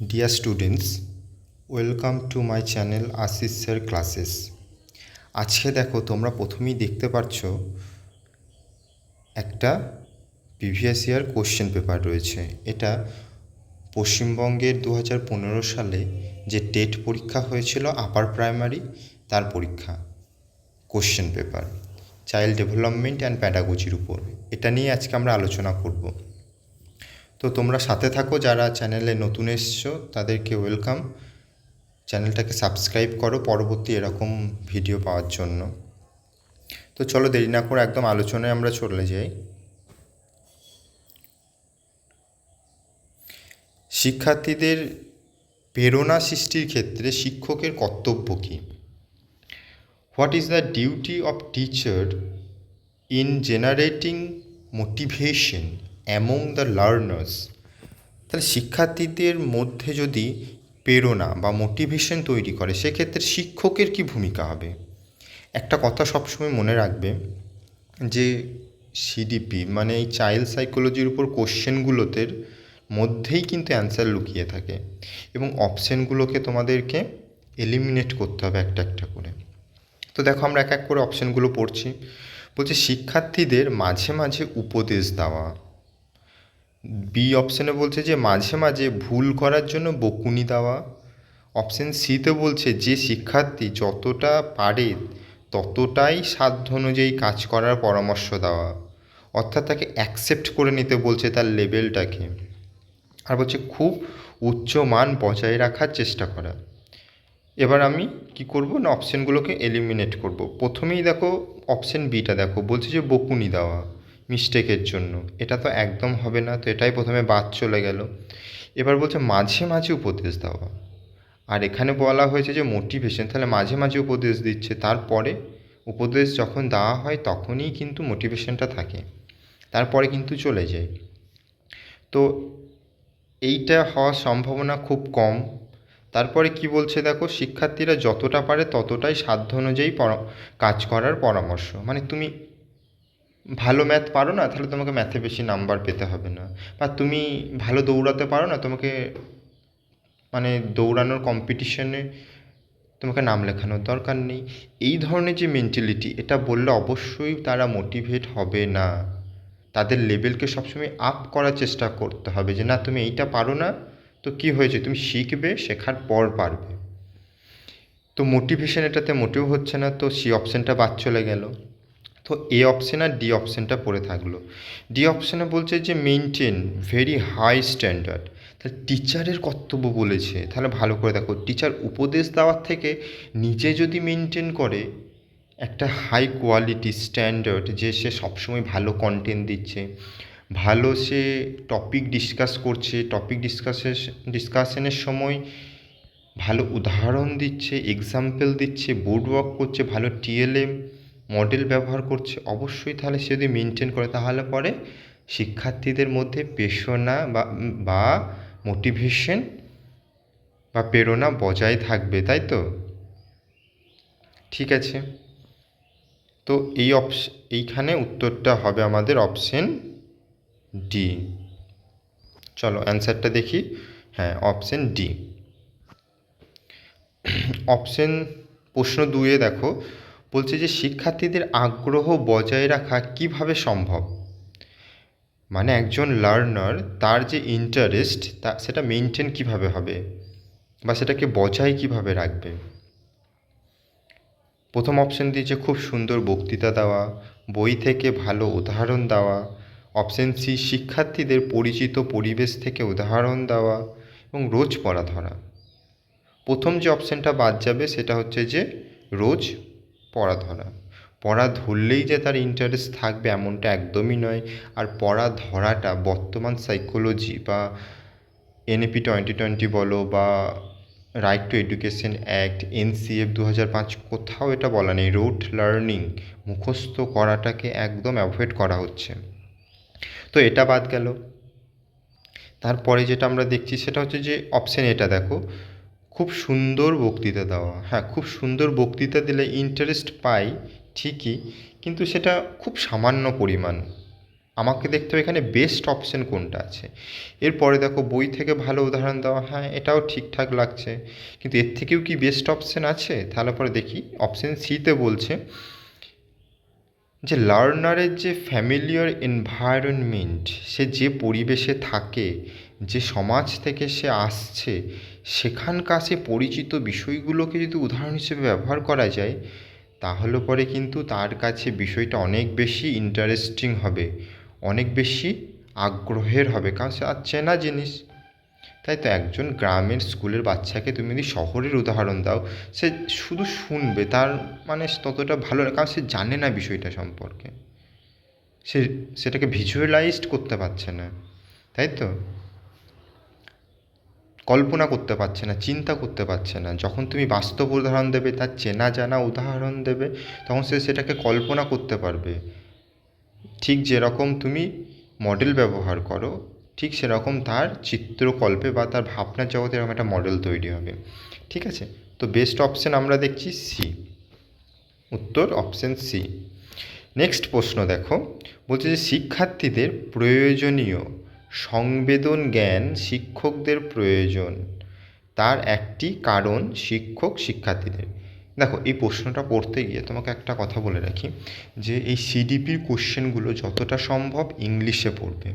Dear students welcome to my channel Ashish sir classes আজকে দেখো তোমরা প্রথমেই দেখতে পাচ্ছ একটা প্রিভিয়াস ইয়ার কোশ্চেন পেপার রয়েছে। এটা পশ্চিমবঙ্গের দু হাজার পনেরো সালে যে টেট পরীক্ষা হয়েছিল আপার প্রাইমারি তার পরীক্ষা question paper child development and প্যাডাগোজির উপর। এটা নিয়ে আজকে আমরা আলোচনা করব। তো তোমরা সাথে থাকো, যারা চ্যানেলে নতুন এসছো, তাদেরকে ওয়েলকাম চ্যানেলটাকে সাবস্ক্রাইব করো পরবর্তী এরকম ভিডিও পাওয়ার জন্য। তো চলো দেরি না করে একদম আলোচনায় আমরা চলে যাই। শিক্ষার্থীদের প্রেরণা সৃষ্টির ক্ষেত্রে শিক্ষকের কর্তব্য কী? What is the duty of teacher in generating motivation among the learners তাহলে শিক্ষার্থীদের মধ্যে যদি প্রেরণা বা মোটিভেশন তৈরি করে, সেক্ষেত্রে শিক্ষকের কি ভূমিকা হবে? একটা কথা সবসময় মনে রাখবে যে সিডিপি মানে এই চাইল্ড সাইকোলজির উপর কোশ্চেনগুলোতে মধ্যেই কিন্তু অ্যান্সার লুকিয়ে থাকে এবং অপশানগুলোকে তোমাদেরকে এলিমিনেট করতে হবে একটা একটা করে। তো দেখো আমরা এক এক করে অপশানগুলো পড়ছি। বলছে শিক্ষার্থীদের মাঝে মাঝে উপদেশ দেওয়া বি অপশানে বলছে যে মাঝে মাঝে ভুল করার জন্য বকুনি দেওয়া। অপশান সিতে বলছে যে শিক্ষার্থী যতটা পারে ততটাই সাধ্য অনুযায়ী কাজ করার পরামর্শ দেওয়া। অর্থাৎ তাকে অ্যাকসেপ্ট করে নিতে বলছে তার লেভেলটাকে আর বলছে খুব উচ্চ মান বজায় রাখার চেষ্টা করা। এবার আমি কি করব? না অপশানগুলোকে এলিমিনেট করব। প্রথমেই দেখো অপশান বিটা দেখো। বলছে যে বকুনি দেওয়া। মিস্টেকের জন্য। এটা তো একদম হবে না, তো এটাই প্রথমে বাদ চলে গেল। এবার বলছে, মাঝে মাঝে উপদেশ দেওয়া আর এখানে বলা হয়েছে যে মোটিভেশন তাহলে মাঝে মাঝে উপদেশ দিচ্ছে। তারপরে উপদেশ যখন দেওয়া হয়, তখনই কিন্তু মোটিভেশনটা থাকে। তারপরে কিন্তু চলে যায়। তো এইটা হওয়ার সম্ভাবনা খুব কম। তারপরে কি বলছে দেখো, শিক্ষার্থীরা যতটা পারে ততটাই সাধ্য অনুযায়ী কাজ করার পরামর্শ। মানে তুমি ভালো ম্যাথ পারো না, তাহলে তোমাকে ম্যাথে বেশি নাম্বার পেতে হবে না। বা তুমি ভালো দৌড়াতে পারো না, তোমাকে মানে দৌড়ানোর কম্পিটিশনে তোমাকে নাম লেখানোর দরকার নেই। এই ধরনের যে মেন্টালিটি এটা বললে অবশ্যই তারা মোটিভেট হবে না। তাদের লেভেলকে সবসময় আপ করার চেষ্টা করতে হবে যে, না, তুমি এইটা পারো না, তো কী হয়েছে? তুমি শিখবে, শেখার পর পারবে। তো মোটিভেশন এটাতে মোটিভ হচ্ছে না, তো সি অপশানটা বাদ চলে গেল। তো এ অপশান আর ডি অপশানটা পড়ে থাকল। ডি অপশানে বলছে যে মেনটেন ভেরি হাই স্ট্যান্ডার্ড তাহলে টিচারের কর্তব্য বলেছে। তাহলে ভালো করে দেখো টিচার উপদেশ দেওয়ার থেকে নিজে যদি মেনটেন করে, একটা হাই কোয়ালিটি স্ট্যান্ডার্ড যে সে সবসময় ভালো কন্টেন্ট দিচ্ছে, ভালো সে টপিক ডিসকাস করছে টপিক ডিসকাসের ডিসকাশনের সময় ভালো উদাহরণ দিচ্ছে এক্সাম্পল দিচ্ছে বোর্ড ওয়ার্ক করছে, ভালো টিএলএম মডেল ব্যবহার করছে, অবশ্যই তাহলে সে যদি মেনটেন করে তাহলে পরে শিক্ষার্থীদের মধ্যে পেশনা বা বা মোটিভেশন বা প্রেরণা বজায় থাকবে, তাই তো? ঠিক আছে। তো এই অপশ এইখানে উত্তরটা হবে আমাদের অপশন ডি চলো অ্যান্সারটা দেখি। হ্যাঁ অপশন ডি অপশন প্রশ্ন দুয়ে দেখো। বলছে যে শিক্ষার্থীদের আগ্রহ বজায় রাখা কীভাবে সম্ভব? মানে একজন লার্নার তার যে ইন্টারেস্ট তা সেটা মেনটেন কীভাবে হবে? বা সেটাকে বজায় কীভাবে রাখবে? প্রথম অপশান দিয়েছে খুব সুন্দর বক্তৃতা দেওয়া, বই থেকে ভালো উদাহরণ দেওয়া অপশান সি শিক্ষার্থীদের পরিচিত পরিবেশ থেকে উদাহরণ দেওয়া এবং রোজ পড়া ধরা। প্রথম যে অপশানটা বাদ যাবে সেটা হচ্ছে যে রোজ পড়া ধরা। পড়া ধরলেই যে তার ইন্টারেস্ট থাকবে এমনটা একদমই নয়। আর পড়া ধরাটা বর্তমান সাইকোলজি বা এনএপি টোয়েন্টি টোয়েন্টি বলো বা right to education act NCF দু হাজার পাঁচ কোথাও এটা বলা নেই। রোড লার্নিং মুখস্থ করাটাকে একদম অ্যাভয়েড করা হচ্ছে। তো এটা বাদ গেল। তারপরে যেটা আমরা দেখছি সেটা হচ্ছে যে অপশান এটা দেখো। খুব সুন্দর বক্তৃতা দেওয়া। হ্যাঁ খুব সুন্দর বক্তৃতা দিলে ইন্টারেস্ট পাই, ঠিকই, কিন্তু সেটা খুব সামান্য পরিমাণ। আমাকে দেখতে হবে এখানে বেস্ট অপশন কোনটা আছে। এরপরে দেখো, বই থেকে ভালো উদাহরণ দেওয়া হ্যাঁ এটাও ঠিকঠাক লাগছে। কিন্তু এর থেকেও কি বেস্ট অপশন আছে? তাহলে পরে দেখি। অপশন সিতে বলছে যে লার্নারের যে ফ্যামিলিয়ার এনভায়রনমেন্ট সে যে পরিবেশে থাকে, যে সমাজ থেকে সে আসছে সেখানকার সে পরিচিত বিষয়গুলোকে যদি উদাহরণ হিসেবে ব্যবহার করা যায়, তাহলে পরে কিন্তু তার কাছে বিষয়টা অনেক বেশি ইন্টারেস্টিং হবে, অনেক বেশি আগ্রহের হবে। কারণ সে আর চেনা জিনিস। তাই তো একজন গ্রামের স্কুলের বাচ্চাকে তুমি যদি শহরের উদাহরণ দাও, সে শুধু শুনবে, তার মানে ততটা ভালো লাগে কারণ সে জানে না বিষয়টা সম্পর্কে। সে সেটাকে ভিজুয়ালাইজড করতে পারছে না। তাই তো? কল্পনা করতে পারছে না, চিন্তা করতে পারছে না। যখন তুমি বাস্তব উদাহরণ দেবে, তার চেনা জানা উদাহরণ দেবে, তখন সে সেটাকে কল্পনা করতে পারবে। ঠিক যেরকম তুমি মডেল ব্যবহার করো, ঠিক সেরকম তার চিত্রকল্পে বা তার ভাবনার জগতে এরকম একটা মডেল তৈরি হবে। ঠিক আছে? তো বেস্ট অপশান আমরা দেখছি সি উত্তর অপশান সি নেক্সট প্রশ্ন দেখো। বলছে যে শিক্ষার্থীদের প্রয়োজনীয় সংবেদন জ্ঞান শিক্ষকদের প্রয়োজন। তার একটি কারণ শিক্ষক শিক্ষার্থীদের। দেখো, এই প্রশ্নটা পড়তে গিয়ে তোমাকে একটা কথা বলে রাখি, যে এই সিডিপির কোশ্চেনগুলো যতটা সম্ভব ইংলিশে পড়বে।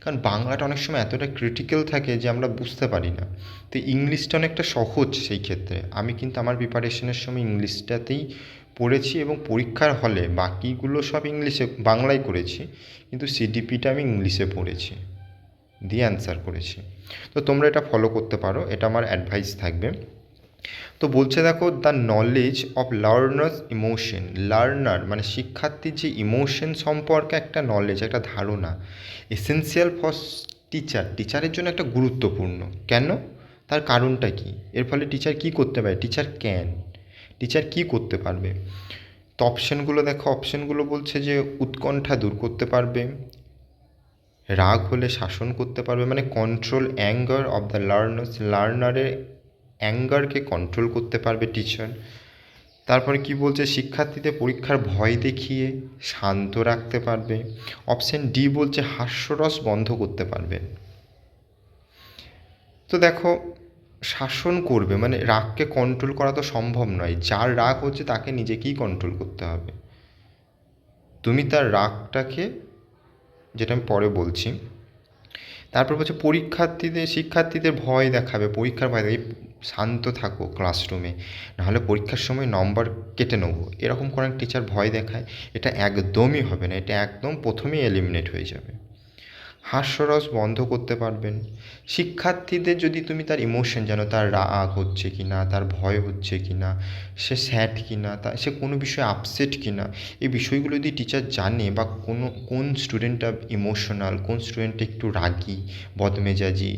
কারণ বাংলাটা অনেক সময় এতটা ক্রিটিক্যাল থাকে যে আমরা বুঝতে পারি না। তো ইংলিশটা অনেকটা সহজ সেই ক্ষেত্রে। আমি কিন্তু আমার প্রিপারেশনের সময় ইংলিশটাতেই পড়েছি এবং পরীক্ষার হলে বাকিগুলো সব ইংলিশে, বাংলায় করেছি। কিন্তু সিডিপিটা আমি ইংলিশে পড়েছি। দিয়ে অ্যান্সার করেছি। তো তোমরা এটা ফলো করতে পারো, এটা আমার অ্যাডভাইস থাকবে। তো বলছে দেখো the knowledge of learners emotion learner মানে শিক্ষার্থীর যে ইমোশন সম্পর্কে একটা নলেজ একটা ধারণা এসেন্সিয়াল ফর টিচার টিচারের জন্য একটা গুরুত্বপূর্ণ। কেন? তার কারণটা কি? এর ফলে টিচার কি করতে পারে? টিচার ক্যান টিচার কি করতে পারবে? তো অপশানগুলো দেখো অপশানগুলো বলছে যে উৎকণ্ঠা দূর করতে পারবে রাগ হলে শাসন করতে পারবে মানে control anger of the learners লার্নারের অ্যাঙ্গারকে কন্ট্রোল করতে পারবে টিচার তারপরে কি বলছে? শিক্ষার্থীদের পরীক্ষার ভয় দেখিয়ে শান্ত রাখতে পারবে। অপশান ডি বলছে হাস্যরস বন্ধ করতে পারবে। তো দেখো, শাসন করবে মানে রাগকে কন্ট্রোল করা তো সম্ভব নয়। যার রাগ হচ্ছে তাকে নিজেকেই কন্ট্রোল করতে হবে। তুমি তার রাগটাকে যেটা আমি পরে বলছি। তারপর হচ্ছে পরীক্ষার্থীদের, শিক্ষার্থীদের ভয় দেখাবে, পরীক্ষার ভয় দেখাবে শান্ত থাকো ক্লাসরুমে নাহলে পরীক্ষার সময় নম্বর কেটে নেব। এরকম কোনো টিচার ভয় দেখায়, এটা একদমই হবে না, এটা একদম প্রথমেই এলিমিনেট হয়ে যাবে। হাস্যরস বন্ধ করতে পারবেন। শিক্ষার্থীদের যদি তুমি তার ইমোশন জানো, তার রাগ হচ্ছে কি না তার ভয় হচ্ছে কি না সে স্যাড কি না তা, সে কোনো বিষয়ে আপসেট কি না এই বিষয়গুলো যদি টিচার জানে বা কোনো, কোন স্টুডেন্টটা ইমোশনাল কোন স্টুডেন্টটা একটু রাগী, বদমেজাজি,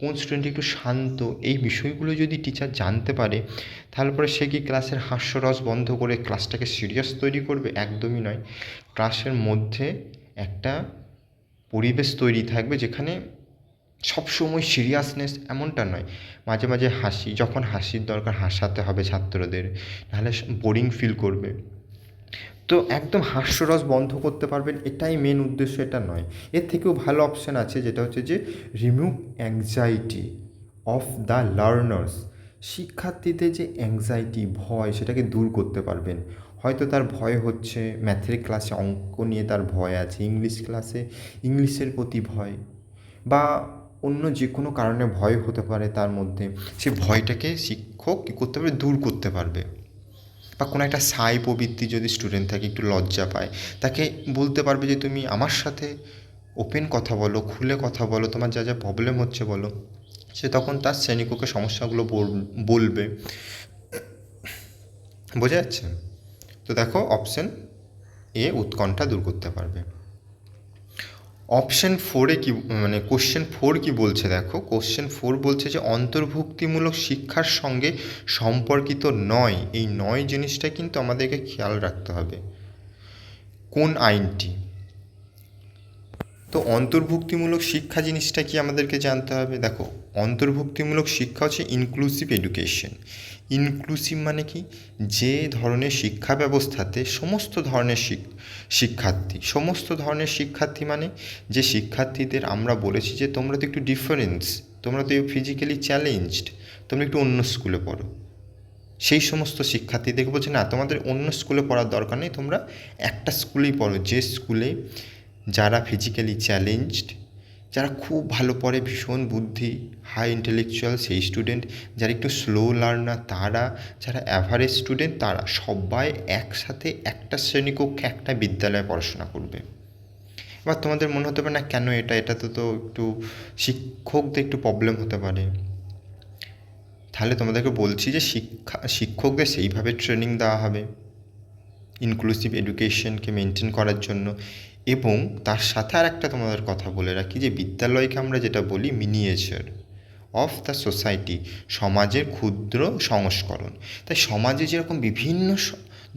কোন স্টুডেন্ট একটু শান্ত, এই বিষয়গুলো যদি টিচার জানতে পারে, তাহলে পরে সে কি ক্লাসের হাস্যরস বন্ধ করে ক্লাসটাকে সিরিয়াস তৈরি করবে? একদমই নয়। ক্লাসের মধ্যে একটা পরিবেশ তৈরি থাকবে যেখানে সবসময় সিরিয়াসনেস এমনটা নয়। মাঝে মাঝে হাসি, যখন হাসির দরকার হাসাতে হবে ছাত্রদের, নাহলে বোরিং ফিল করবে। তো একদম হাস্যরস বন্ধ করতে পারবেন, এটাই মেন উদ্দেশ্য, এটা নয়। এর থেকেও ভালো অপশান আছে, যেটা হচ্ছে যে remove anxiety of the learners শিক্ষার্থীদের যে অ্যাংজাইটি ভয়, সেটাকে দূর করতে পারবেন। হয়তো তার ভয় হচ্ছে ম্যাথের ক্লাসে অঙ্ক নিয়ে তার ভয় আছে ইংলিশ ক্লাসে ইংলিশের প্রতি ভয় বা অন্য যে কোনো কারণে ভয় হতে পারে তার মধ্যে, সে ভয়টাকে শিক্ষক কী করতে পারবে? দূর করতে পারবে। বা কোনো একটা সাই প্রবৃত্তি যদি স্টুডেন্ট থাকে, একটু লজ্জা পায়, তাকে বলতে পারবে যে, তুমি আমার সাথে ওপেন কথা বলো, খুলে কথা বলো, তোমার যা যা প্রবলেম হচ্ছে বলো। সে তখন তার শ্রেণীকক্ষে সমস্যাগুলো বলবে। বোঝা যাচ্ছে? তো দেখো অপশান এ উৎকণ্ঠা দূর করতে পারবে। অপশান ফোরে কি মানে কোশ্চেন ফোর কি বলছে দেখো? কোশ্চেন ফোর বলছে যে অন্তর্ভুক্তিমূলক শিক্ষার সঙ্গে সম্পর্কিত নয়। এই নয় জিনিসটা কিন্তু আমাদেরকে খেয়াল রাখতে হবে। কোন আইনটি? তো অন্তর্ভুক্তিমূলক শিক্ষা জিনিসটা কি আমাদেরকে জানতে হবে? দেখো, অন্তর্ভুক্তিমূলক শিক্ষা হচ্ছে ইনক্লুসিভ এডুকেশন ইনক্লুসিভ মানে কি? যে ধরনের শিক্ষা ব্যবস্থাতে সমস্ত ধরনের শিক্ষার্থী, সমস্ত ধরনের শিক্ষার্থী মানে যে শিক্ষার্থীদের আমরা বলেছি যে তোমরা তো একটু ডিফারেন্স তোমরা তো ফিজিক্যালি চ্যালেঞ্জড তোমরা একটু অন্য স্কুলে পড়ো। সেই সমস্ত শিক্ষার্থীদেরকে বলছে, না, তোমাদের অন্য স্কুলে পড়ার দরকার নেই, তোমরা একটা স্কুলেই পড়ো, যে স্কুলে যারা ফিজিক্যালি চ্যালেঞ্জড যারা খুব ভালো পড়ে, ভীষণ বুদ্ধি হাই ইন্টেলেকচুয়াল সেই স্টুডেন্ট যারা একটু স্লো লার্নার তারা যারা অ্যাভারেজ স্টুডেন্ট তারা সবাই একসাথে একটা শ্রেণীকক্ষে একটা বিদ্যালয়ে পড়াশোনা করবে। এবার তোমাদের মনে হতে পারে, না, কেন এটা? এটাতে তো একটু শিক্ষকদের একটু প্রবলেম হতে পারে। তাহলে তোমাদেরকে বলছি যে, শিক্ষা, শিক্ষকদের সেইভাবে ট্রেনিং দেওয়া হবে। ইনক্লুসিভ এডুকেশনকে মেনটেন করার জন্য। এবং তার সাথে আর একটা তোমাদের কথা বলে রাখি যে বিদ্যালয়কে আমরা যেটা বলি মিনিয়েচার অফ দ্য সোসাইটি সমাজের ক্ষুদ্র সংস্করণ। তাই সমাজে যেরকম বিভিন্ন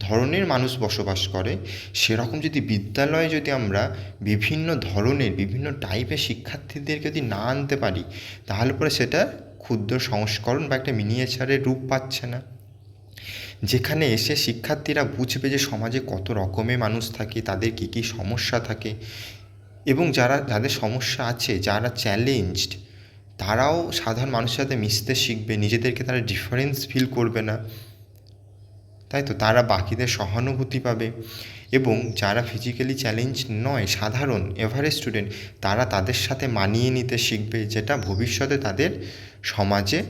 ধরনের মানুষ বসবাস করে, সেরকম যদি বিদ্যালয়ে যদি আমরা বিভিন্ন ধরনের, বিভিন্ন টাইপের শিক্ষার্থীদের যদি না আনতে পারি, তাহলে পরে সেটা ক্ষুদ্র সংস্করণ বা একটা মিনিয়েচারের রূপ পাচ্ছে না। যেখানে এসে শিক্ষার্থীরা বুঝবে যে সমাজে কত রকমের মানুষ থাকে, তাদের কী কী সমস্যা থাকে এবং যারা, যাদের সমস্যা আছে, যারা চ্যালেঞ্জড তারাও সাধারণ মানুষের সাথে মিশতে শিখবে, নিজেদেরকে তারা ডিফারেন্স ফিল করবে না। তাই তো? তারা বাকিদের সহানুভূতি পাবে এবং যারা ফিজিক্যালি চ্যালেঞ্জ নয়, সাধারণ এভারেজ স্টুডেন্ট তারা তাদের সাথে মানিয়ে নিতে শিখবে যেটা ভবিষ্যতে তাদের সমাজে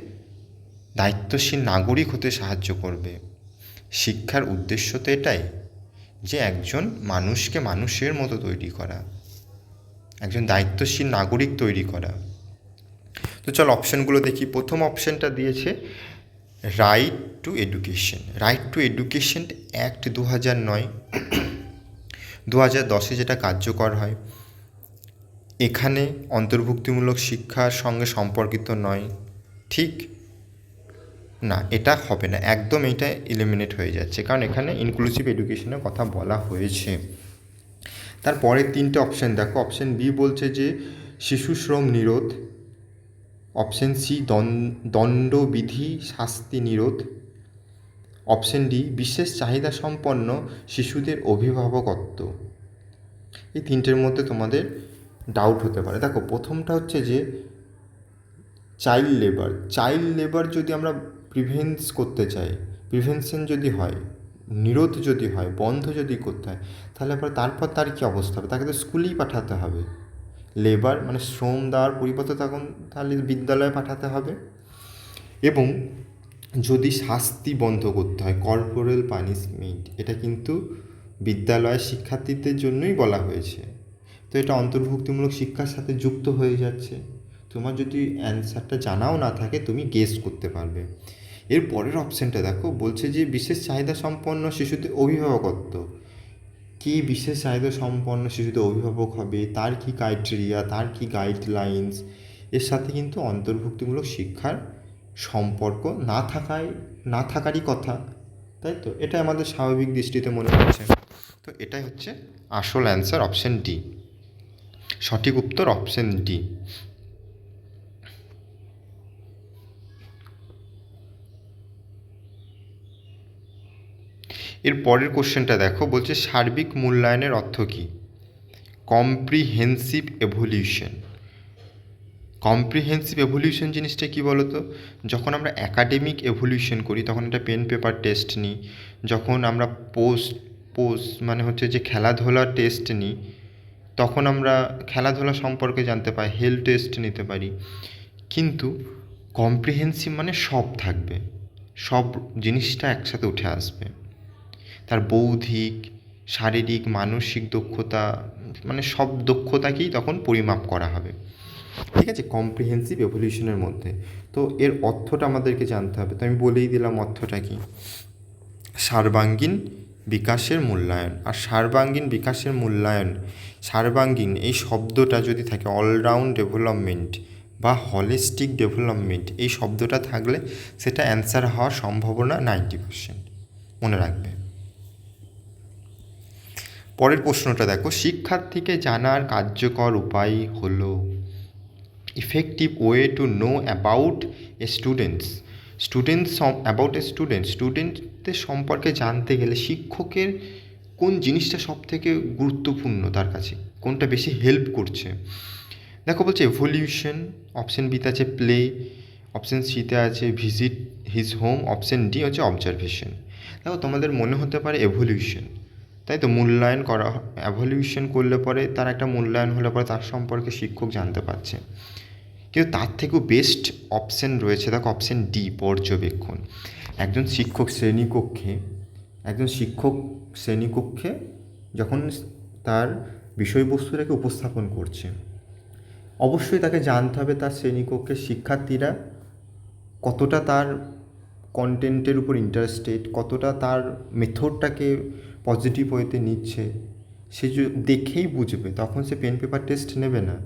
দায়িত্বশীল নাগরিক হতে সাহায্য করবে। শিক্ষার উদ্দেশ্য তো এটাই যে একজন মানুষকে মানুষের মতো তৈরি করা, একজন দায়িত্বশীল নাগরিক তৈরি করা। তো চল অপশানগুলো দেখি। প্রথম অপশানটা দিয়েছে right to education right to education act দু হাজার নয়। দু হাজার দশে যেটা কার্যকর হয়, এখানে অন্তর্ভুক্তিমূলক শিক্ষার সঙ্গে সম্পর্কিত নয়। ঠিক না, এটা হবে না। একদম এটা এলিমিনেট হয়ে যাচ্ছে। কারণ এখানে ইনক্লুসিভ এডুকেশনের কথা বলা হয়েছে। তারপরের তিনটে অপশান দেখো। অপশান বি বলছে যে, শিশু শ্রম নিরোধ। অপশান সি দণ্ডবিধি শাস্তি নিরোধ। অপশান ডি বিশেষ চাহিদা সম্পন্ন শিশুদের অভিভাবকত্ব। এই তিনটের মধ্যে তোমাদের ডাউট হতে পারে। দেখো, প্রথমটা হচ্ছে যে চাইল্ড লেবার চাইল্ড লেবার যদি আমরা প্রিভেন্স করতে চাই প্রিভেনশন যদি হয়, নিরোধ যদি হয়, বন্ধ যদি করতে হয়, তাহলে পরে তারপর তার কী অবস্থা হবে? তাকে তো স্কুলেই পাঠাতে হবে। লেবার মানে শ্রম দেওয়ার পরিবর্তে তখন তাহলে বিদ্যালয়ে পাঠাতে হবে। এবং যদি শাস্তি বন্ধ করতে হয় কর্পোরাল পানিশমেন্ট এটা কিন্তু বিদ্যালয়ের শিক্ষার্থীদের জন্যই বলা হয়েছে। তো এটা অন্তর্ভুক্তিমূলক শিক্ষার সাথে যুক্ত হয়ে যাচ্ছে। তোমার যদি অ্যান্সারটা জানাও না থাকে, তুমি গেস করতে পারবে। এর পরের অপশানটা দেখো, বলছে যে বিশেষ চাহিদা সম্পন্ন শিশুদের অভিভাবকত্ব। কী বিশেষ চাহিদা সম্পন্ন শিশুদের অভিভাবক হবে? তার কী ক্রাইটেরিয়া তার কী গাইডলাইন্স এর সাথে কিন্তু অন্তর্ভুক্তিমূলক শিক্ষার সম্পর্ক না থাকায়, না থাকারই কথা, তাই তো? এটা আমাদের স্বাভাবিক দৃষ্টিতে মনে হচ্ছে। তো এটাই হচ্ছে আসল অ্যান্সার অপশান ডি সঠিক উত্তর অপশান ডি এর পরের কোশ্চেনটা দেখো, বলছে সার্বিক মূল্যায়নের অর্থ কী? Comprehensive evaluation. কম্প্রিহেন্সিভ এভলিউশন জিনিসটা কী বলো তো যখন আমরা একাডেমিক এভলিউশন করি, তখন একটা পেন পেপার টেস্ট নিই। যখন আমরা পোস্ট পোস্ট মানে হচ্ছে যে খেলাধুলার টেস্ট নিই, তখন আমরা খেলাধুলা সম্পর্কে জানতে পাই হেলথ টেস্ট নিতে পারি। কিন্তু কম্প্রিহেন্সিভ মানে সব থাকবে, সব জিনিসটা একসাথে উঠে আসবে। তার বৌদ্ধিক, শারীরিক, মানসিক দক্ষতা মানে সব দক্ষতাকেই তখন পরিমাপ করা হবে। ঠিক আছে কম্প্রিহেন্সিভ এভলিউশনের মধ্যে। তো এর অর্থটা আমাদেরকে জানতে হবে। তো আমি বলেই দিলাম অর্থটা কি? সার্বাঙ্গীন বিকাশের মূল্যায়ন। আর সার্বাঙ্গীন বিকাশের মূল্যায়ন, সার্বাঙ্গীন এই শব্দটা যদি থাকে অলরাউন্ড ডেভেলপমেন্ট বা হলিস্টিক ডেভেলপমেন্ট এই শব্দটা থাকলে সেটা অ্যান্সার হওয়ার সম্ভাবনা নাইনটি পার্সেন্ট মনে রাখবে। পরের প্রশ্নটা দেখো, শিক্ষার্থীকে জানার কার্যকর উপায় হলো effective way to know about a students students about a student স্টুডেন্টদের সম্পর্কে জানতে গেলে শিক্ষকের কোন জিনিসটা সব থেকে গুরুত্বপূর্ণ তার কাছে, কোনটা বেশি হেল্প করছে। দেখো বলছে এভলিউশন অপশন বিতে আছে প্লে অপশন সিতে আছে visit his home option D হচ্ছে অবজারভেশন দেখো তোমাদের মনে হতে পারে এভলিউশন তাই তো মূল্যায়ন করা অ্যাভলিউশন করলে পরে তার একটা মূল্যায়ন হলে পরে তার সম্পর্কে শিক্ষক জানতে পারছে। কিন্তু তার থেকেও বেস্ট অপশন রয়েছে, দেখো অপশন ডি পর্যবেক্ষণ। একজন শিক্ষক শ্রেণীকক্ষে একজন শিক্ষক শ্রেণীকক্ষে যখন তার বিষয়বস্তুটাকে উপস্থাপন করছে, অবশ্যই তাকে জানতে হবে তার শ্রেণীকক্ষের শিক্ষার্থীরা কতটা তার কন্টেন্টের উপর ইন্টারেস্টেড কতটা তার মেথডটাকে পজিটিভ ওয়েতে নিচ্ছে, সে দেখেই বুঝবে, তখন সে পেন পেপার টেস্ট নেবে না।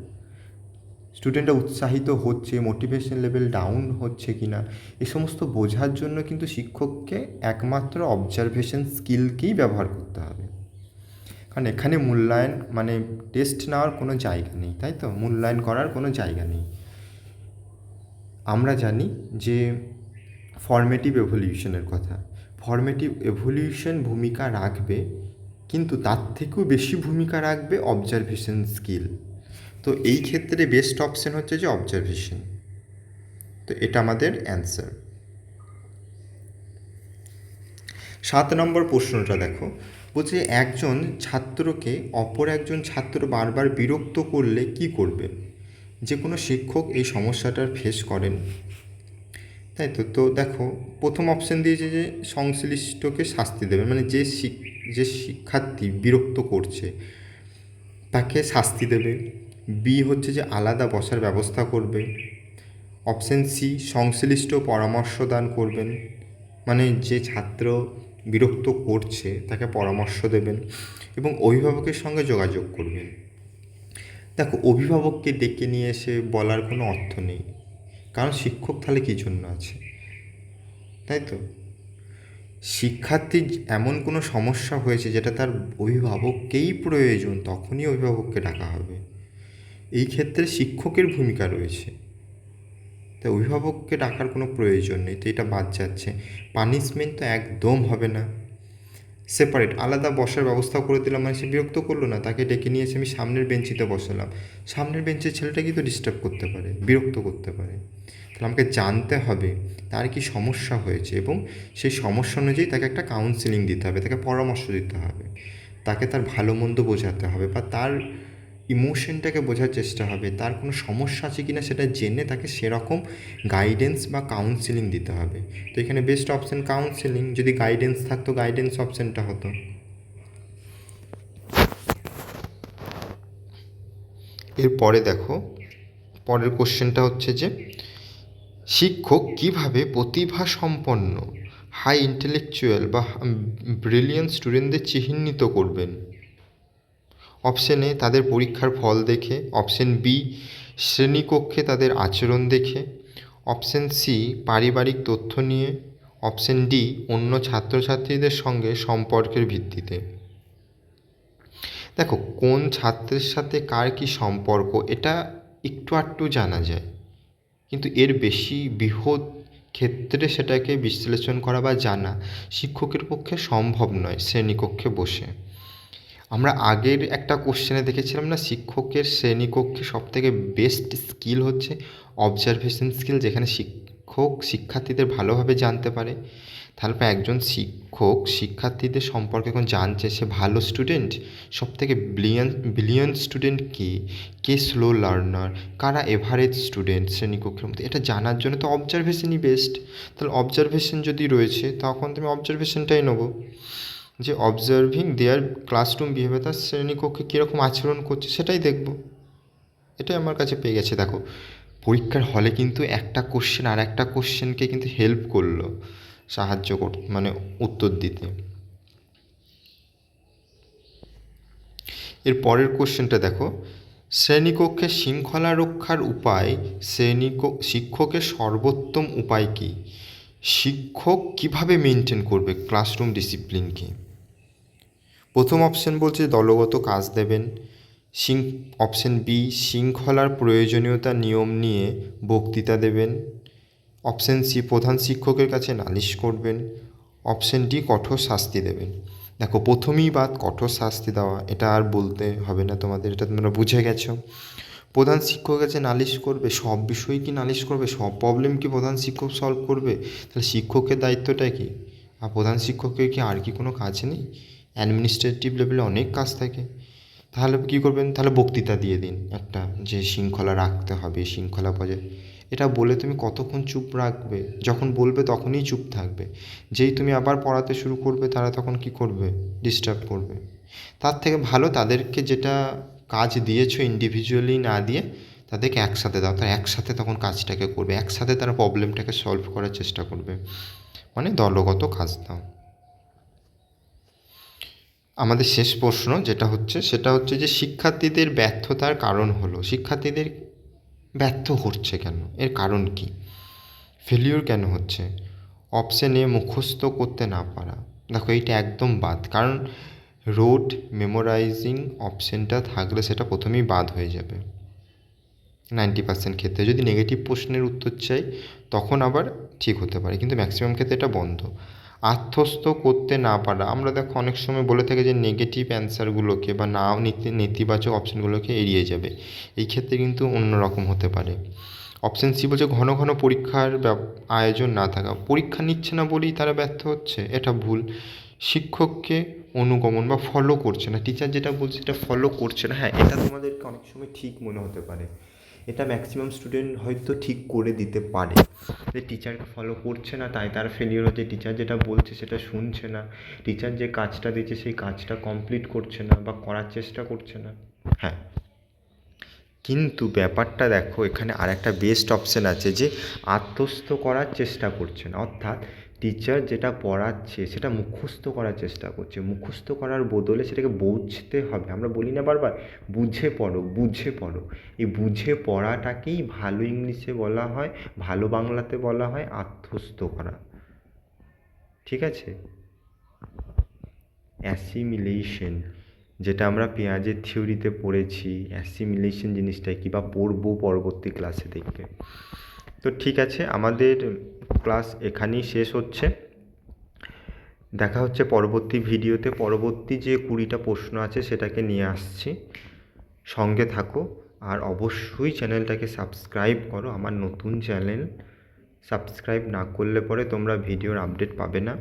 স্টুডেন্টরা উৎসাহিত হচ্ছে মোটিভেশন লেভেল ডাউন হচ্ছে কি না এই সমস্ত বোঝার জন্য কিন্তু শিক্ষককে একমাত্র অবজারভেশন স্কিলকেই ব্যবহার করতে হবে। কারণ এখানে মূল্যায়ন মানে টেস্ট নেওয়ার কোনো জায়গা নেই, তাই তো? মূল্যায়ন করার কোনো জায়গা নেই। আমরা জানি যে ফর্মেটিভ এভলিউশনের কথা। ফর্মেটিভ এভলিউশন ভূমিকা রাখবে, কিন্তু তার থেকেও বেশি ভূমিকা রাখবে অবজারভেশন স্কিল তো এই ক্ষেত্রে বেস্ট অপশন হচ্ছে যে অবজারভেশন তো এটা আমাদের অ্যান্সার সাত নম্বর প্রশ্নটা দেখো। বলছে, একজন ছাত্রকে অপর একজন ছাত্র বারবার বিরক্ত করলে কি করবে? যে কোনো শিক্ষক এই সমস্যাটার ফেস করেন। তাই তো? তো দেখো, প্রথম অপশন দিয়েছে যে সংশ্লিষ্টকে শাস্তি দেবে মানে যে যে শিক্ষার্থী বিরক্ত করছে, তাকে শাস্তি দেবে। বি হচ্ছে যে আলাদা বসার ব্যবস্থা করবে। অপশন সি সংশ্লিষ্ট পরামর্শ দান করবেন। মানে যে ছাত্র বিরক্ত করছে, তাকে পরামর্শ দেবেন এবং অভিভাবকের সঙ্গে যোগাযোগ করবেন। দেখো, অভিভাবককে ডেকে নিয়ে এসে বলার কোনো অর্থ নেই। কারণ শিক্ষক তাহলে কী জন্য আছে? তাই তো? শিক্ষার্থীর এমন কোনো সমস্যা হয়েছে যেটা তার অভিভাবককেই প্রয়োজন, তখনই অভিভাবককে ডাকা হবে। এই ক্ষেত্রে শিক্ষকের ভূমিকা রয়েছে। তাই অভিভাবককে ডাকার কোনো প্রয়োজন নেই, তো এটা বাদ যাচ্ছে। পানিশমেন্ট তো একদম হবে না। সেপারেট আলাদা বসার ব্যবস্থা করে দিলাম মানে সে বিরক্ত করল না, তাকে ডেকে নিয়ে এসে আমি সামনের বেঞ্চিতে বসালাম। সামনের বেঞ্চের ছেলেটা কিন্তু ডিস্টার্ব করতে পারে, বিরক্ত করতে পারে। তাহলে আমাকে জানতে হবে, তার কি সমস্যা হয়েছে এবং সেই সমস্যা অনুযায়ী তাকে একটা কাউন্সিলিং দিতে হবে, তাকে পরামর্শ দিতে হবে। তাকে তার ভালো মন্দ বোঝাতে হবে বা তার ইমোশনটাকে বোঝার চেষ্টা হবে। তার কোনো সমস্যা আছে কি না সেটা জেনে তাকে সেরকম গাইডেন্স বা কাউন্সিলিং দিতে হবে। তো এখানে বেস্ট অপশন কাউন্সিলিং যদি গাইডেন্স থাকতো গাইডেন্স অপশনটা হতো। এরপরে দেখো, পরের কোশ্চেনটা হচ্ছে যে, শিক্ষক কীভাবে প্রতিভা সম্পন্ন হাই ইন্টেলেকচুয়াল বা ব্রিলিয়ান্ট স্টুডেন্টদের চিহ্নিত করবেন? অপশন এ তাদের পরীক্ষার ফল দেখে। অপশন বি শ্রেণীকক্ষে তাদের আচরণ দেখে। অপশন সি পারিবারিক তথ্য নিয়ে। অপশন ডি অন্য ছাত্রছাত্রীদের সঙ্গে সম্পর্কের ভিত্তিতে। দেখো, কোন ছাত্রের সাথে কার কী সম্পর্ক, এটা একটু আধটু জানা যায়। কিন্তু এর বেশি বৃহৎ ক্ষেত্রে সেটাকে বিশ্লেষণ করা বা জানা শিক্ষকের পক্ষে সম্ভব নয় শ্রেণীকক্ষে বসে। আমরা আগের একটা কোশ্চেনে দেখেছিলাম না, শিক্ষকের শ্রেণীকক্ষে সবথেকে বেস্ট স্কিল হচ্ছে অবজারভেশন স্কিল যেখানে শিক্ষক শিক্ষার্থীদের ভালোভাবে জানতে পারে। তাহলে একজন শিক্ষক শিক্ষার্থীদের সম্পর্কে এখন জানছে, সে ভালো স্টুডেন্ট সব থেকে ব্রিলিয়ান ব্রিলিয়ান্ট স্টুডেন্ট কে? কে স্লো লার্নার কারা এভারেজ স্টুডেন্ট শ্রেণীকক্ষের মধ্যে? এটা জানার জন্য তো অবজারভেশনই বেস্ট তাহলে অবজারভেশন যদি রয়েছে, তখন তুমি অবজারভেশনটাই নেব। যে অবজারভিং দেয়ার ক্লাসরুম বিহেভিয়ার তার শ্রেণীকক্ষে কীরকম আচরণ করছে, সেটাই দেখব। এটাই আমার কাছে পেয়ে গেছে। দেখো, পরীক্ষার হলে কিন্তু একটা কোশ্চেন আর একটা কোশ্চেনকে কিন্তু হেল্প করল, সাহায্য কর মানে উত্তর দিতে। এর পরের কোশ্চেনটা দেখো, শ্রেণীকক্ষে শৃঙ্খলা রক্ষার উপায়, শ্রেণীক, শিক্ষকের সর্বোত্তম উপায় কী? শিক্ষক কীভাবে মেনটেন করবে ক্লাসরুম ডিসিপ্লিনকে প্রথম অপশন বলছে দলগত কাজ দেবেন। সিং অপশন বি শৃঙ্খলার প্রয়োজনীয়তা নিয়ম নিয়ে বক্তৃতা দেবেন। অপশন সি প্রধান শিক্ষকের কাছে নালিশ করবেন। অপশন ডি কঠোর শাস্তি দেবেন। দেখো, প্রথমেই বাদ কঠোর শাস্তি দেওয়া, এটা আর বলতে হবে না তোমাদের, এটা তোমরা বুঝে গেছো। প্রধান শিক্ষক কাছে নালিশ করবে, সব বিষয় কি নালিশ করবে, সব প্রবলেম কি প্রধান শিক্ষক সলভ করবে? তাহলে শিক্ষকের দায়িত্বটা কি? আর প্রধান শিক্ষকের কি আর কি কোনো কাজ নেই? অ্যাডমিনিস্ট্রেটিভ লেভেলে অনেক কাজ থাকে। তাহলে কী করবেন? তাহলে বক্তৃতা দিয়ে দিন একটা, যে শৃঙ্খলা রাখতে হবে, শৃঙ্খলা বজায়। এটা বলে তুমি কতক্ষণ চুপ রাখবে? যখন বলবে তখনই চুপ থাকবে। যেই তুমি আবার পড়াতে শুরু করবে তারা তখন কী করবে? ডিস্টার্ব করবে। তার থেকে ভালো তাদেরকে যেটা কাজ দিয়েছ ইন্ডিভিজুয়ালি না দিয়ে তাদেরকে একসাথে দাও। তারা একসাথে তখন কাজটাকে করবে। একসাথে তারা প্রবলেমটাকে সলভ করার চেষ্টা করবে। মানে দলগত কাজ দাও। আমাদের শেষ প্রশ্ন যেটা হচ্ছে, সেটা হচ্ছে যে শিক্ষার্থীদের ব্যর্থতার কারণ হলো। শিক্ষার্থীদের ব্যর্থ হচ্ছে কেন? এর কারণ কি? ফেলিওর কেন হচ্ছে? অপশন মুখস্থ করতে না পারা। দেখো এইটা একদম বাদ। কারণ রোড মেমোরাইজিং অপশনটা থাকলে সেটা প্রথমেই বাদ হয়ে যাবে। নাইনটি পার্সেন্ট ক্ষেত্রে যদি নেগেটিভ প্রশ্নের উত্তর চাই, তখন আবার ঠিক হতে পারে, কিন্তু ম্যাক্সিমাম ক্ষেত্রে এটা বন্ধ। আত্মস্থ করতে না পারা, আমরা দেখো অনেক সময় বলে থাকি যে নেগেটিভ অ্যান্সারগুলোকে বা না নীতি, নেতিবাচক অপশানগুলোকে এড়িয়ে যাবে। এই ক্ষেত্রে কিন্তু অন্যরকম হতে পারে। অপশান সি বলছে ঘন ঘন পরীক্ষার আয়োজন না থাকা। পরীক্ষা নিচ্ছে না বলেই তারা ব্যর্থ হচ্ছে, এটা ভুল। শিক্ষককে অনুগমন বা ফলো করছে না। টিচার যেটা বলছে সেটা ফলো করছে না। হ্যাঁ এটা তোমাদেরকে অনেক সময় ঠিক মনে হতে পারে। এটা ম্যাক্সিমাম স্টুডেন্ট হয়তো ঠিক করে দিতে পারে। যে টিচারকে ফলো করছে না, তাই তার ফেলিওর হচ্ছে। টিচার যেটা বলছে সেটা শুনছে না। টিচার যে কাজটা দিচ্ছে সেই কাজটা কমপ্লিট করছে না বা করার চেষ্টা করছে না। হ্যাঁ। কিন্তু ব্যাপারটা দেখো, এখানে আর একটা বেস্ট অপশান আছে যে আত্মস্থ করার চেষ্টা করছে না। অর্থাৎ টিচার যেটা পড়াচ্ছে, সেটা মুখস্থ করার চেষ্টা করছে। মুখস্থ করার বদলে সেটাকে বুঝতে হবে। আমরা বলি না বারবার, বুঝে পড়ো বুঝে পড়ো। এই বুঝে পড়াটাকেই ভালো ইংলিশে বলা হয়, ভালো বাংলাতে বলা হয় আত্মস্থ করা। ঠিক আছে? অ্যাসিমিলেশন যেটা আমরা পেঁয়াজের থিওরিতে পড়েছি। অ্যাসিমিলেশন জিনিসটা কী? বা পড়ব পরবর্তী ক্লাসে দেখবে তো ঠিক আছে, আমাদের ক্লাস এখানেই শেষ হচ্ছে। দেখা হচ্ছে পরবর্তী ভিডিওতে। পরবর্তী যে কুড়িটা প্রশ্ন আছে সেটাকে নিয়ে আসছি। সঙ্গে থাকো আর অবশ্যই চ্যানেলটাকে সাবস্ক্রাইব করো, আমার নতুন চ্যানেল। সাবস্ক্রাইব না করলে পরে তোমরা ভিডিওর আপডেট পাবে না।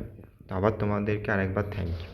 আবার তোমাদেরকে আরেকবার থ্যাংক ইউ